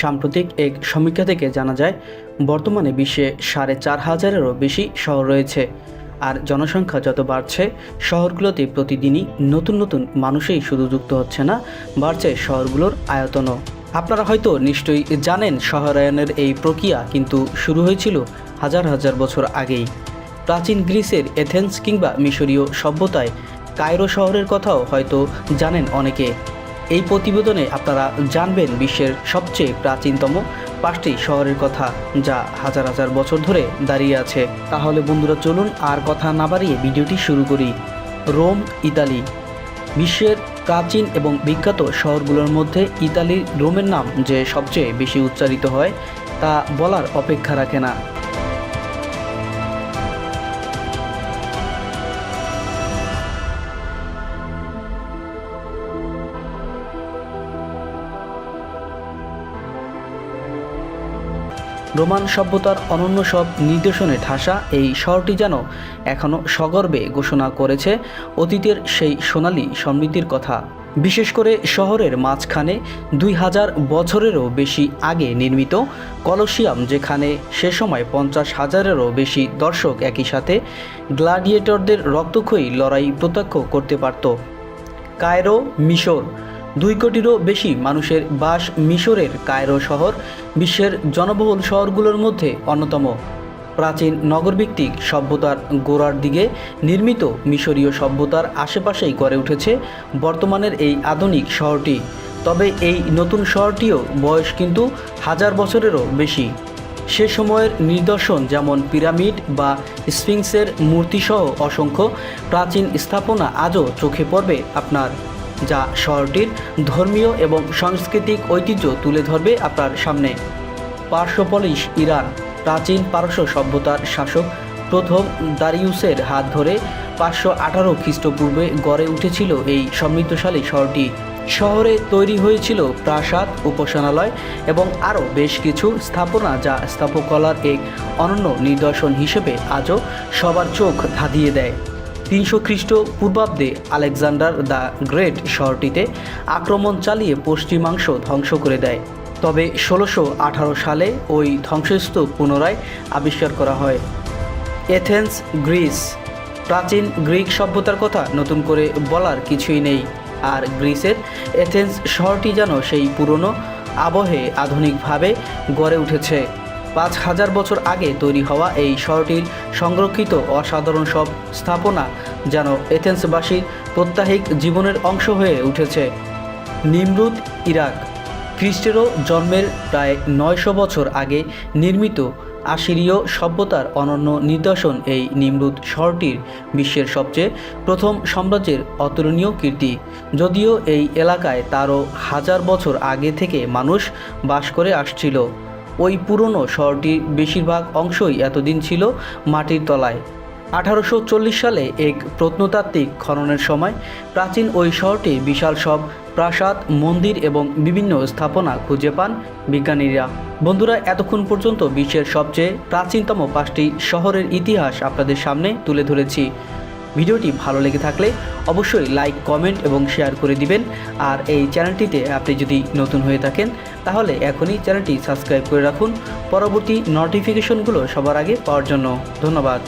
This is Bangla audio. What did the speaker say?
সাম্প্রতিক এক সমীক্ষা থেকে জানা যায়, বর্তমানে বিশ্বে সাড়ে চার হাজারেরও বেশি শহর রয়েছে। আর জনসংখ্যা যত বাড়ছে, শহরগুলোতে প্রতিদিনই নতুন নতুন মানুষই শুধু যুক্ত হচ্ছে না, বাড়ছে শহরগুলোর আয়তনও। আপনারা হয়তো নিশ্চয়ই জানেন, শহরায়নের এই প্রক্রিয়া কিন্তু শুরু হয়েছিল হাজার হাজার বছর আগেই। প্রাচীন গ্রিসের এথেন্স কিংবা মিশরীয় সভ্যতায় কায়রো শহরের কথাও হয়তো জানেন অনেকে। এই প্রতিবেদনে আপনারা জানবেন বিশ্বের সবচেয়ে প্রাচীনতম পাঁচটি শহরের কথা যা হাজার হাজার বছর ধরে দাঁড়িয়ে আছে। তাহলে বন্ধুরা চলুন আর কথা না বাড়িয়ে ভিডিওটি শুরু করি। Rome, Italy. বিশ্বের প্রাচীন এবং বিখ্যাত শহরগুলোর মধ্যে ইতালির রোমের নাম যে সবচেয়ে বেশি উচ্চারিত হয়, তা বলার অপেক্ষা রাখে না। রোমান সভ্যতার অনন্য সব নির্দেশনে ঠাসা এই শহরটি যেন এখনও সগর্বে ঘোষণা করেছে অতীতের সেই সোনালি সমৃদ্ধির কথা। বিশেষ করে শহরের মাঝখানে দুই হাজার বছরেরও বেশি আগে নির্মিত কলসিয়াম, যেখানে সে সময় পঞ্চাশ হাজারেরও বেশি দর্শক একই সাথে গ্লাডিয়েটরদের রক্তক্ষয়ী লড়াই প্রত্যক্ষ করতে পারত। কায়রো, মিশর দুই কোটিরও বেশি মানুষের বাস মিশরের কায়রো শহর বিশ্বের জনবহুল শহরগুলোর মধ্যে অন্যতম। প্রাচীন নগরভিত্তিক সভ্যতার গোড়ার দিকে নির্মিত মিশরীয় সভ্যতার আশেপাশেই গড়ে উঠেছে বর্তমানের এই আধুনিক শহরটি। তবে এই নতুন শহরটিও বয়স কিন্তু হাজার বছরেরও বেশি। সে সময়ের নিদর্শন যেমন পিরামিড বা স্ফিংসের মূর্তিসহ অসংখ্য প্রাচীন স্থাপনা আজও চোখে পড়বে আপনার। যা শহরটির ধর্মীয় এবং সাংস্কৃতিক ঐতিহ্য তুলে ধরবে আপনার সামনে। Persepolis Iran. প্রাচীন পারস্য সভ্যতার শাসক প্রথম দারিউসের হাত ধরে পাঁচশো আঠারো খ্রিস্টপূর্বে গড়ে উঠেছিল এই সমৃদ্ধশালী শহরটি। শহরে তৈরি হয়েছিল প্রাসাদ, উপাসনালয় এবং আরও বেশ কিছু স্থাপনা যা স্থাপকলার এক অনন্য নিদর্শন হিসেবে আজও সবার চোখ ধাঁধিয়ে দেয়। তিনশো খ্রিস্ট পূর্বাব্দে আলেকজান্ডার দ্য গ্রেট শহরটিতে আক্রমণ চালিয়ে পশ্চিমাংশ ধ্বংস করে দেয়। তবে ষোলোশো আঠারো সালে ওই ধ্বংসস্তূপ পুনরায় আবিষ্কার করা হয়। Athens, Greece. প্রাচীন গ্রিক সভ্যতার কথা নতুন করে বলার কিছুই নেই। আর গ্রিসের এথেন্স শহরটি যেন সেই পুরনো আবহে আধুনিকভাবে গড়ে উঠেছে। পাঁচ হাজার বছর আগে তৈরি হওয়া এই শহরটির সংরক্ষিত অসাধারণ সব স্থাপনা যেন এথেন্সবাসীর প্রত্যাহিক জীবনের অংশ হয়ে উঠেছে। নিমরুদ ইরাক, খ্রিস্টেরও জন্মের প্রায় নয়শো বছর আগে নির্মিত আশিরীয় সভ্যতার অনন্য নিদর্শন এই নিমরুদ শহরটির বিশ্বের সবচেয়ে প্রথম সাম্রাজ্যের অতুলনীয় কীর্তি। যদিও এই এলাকায় তারও হাজার বছর আগে থেকে মানুষ বাস করে আসছিল। ওই পুরনো শহরটির বেশিরভাগ অংশই এতদিন ছিল মাটির তলায়। আঠারোশো চল্লিশ সালে এক প্রত্নতাত্ত্বিক খননের সময় প্রাচীন ওই শহরটি বিশাল সব প্রাসাদ, মন্দির এবং বিভিন্ন স্থাপনা খুঁজে পান বিজ্ঞানীরা। বন্ধুরা, এতক্ষণ পর্যন্ত বিশ্বের সবচেয়ে প্রাচীনতম পাঁচটি শহরের ইতিহাস আপনাদের সামনে তুলে ধরেছি। ভিডিওটি ভালো লেগে থাকলে অবশ্যই লাইক, কমেন্ট এবং শেয়ার করে দিবেন। আর এই চ্যানেলটিতে আপনি যদি নতুন হয়ে থাকেন, তাহলে এখনই চ্যানেলটি সাবস্ক্রাইব করে রাখুন। পরবর্তী নোটিফিকেশনগুলো সবার আগে পাওয়ার জন্য ধন্যবাদ।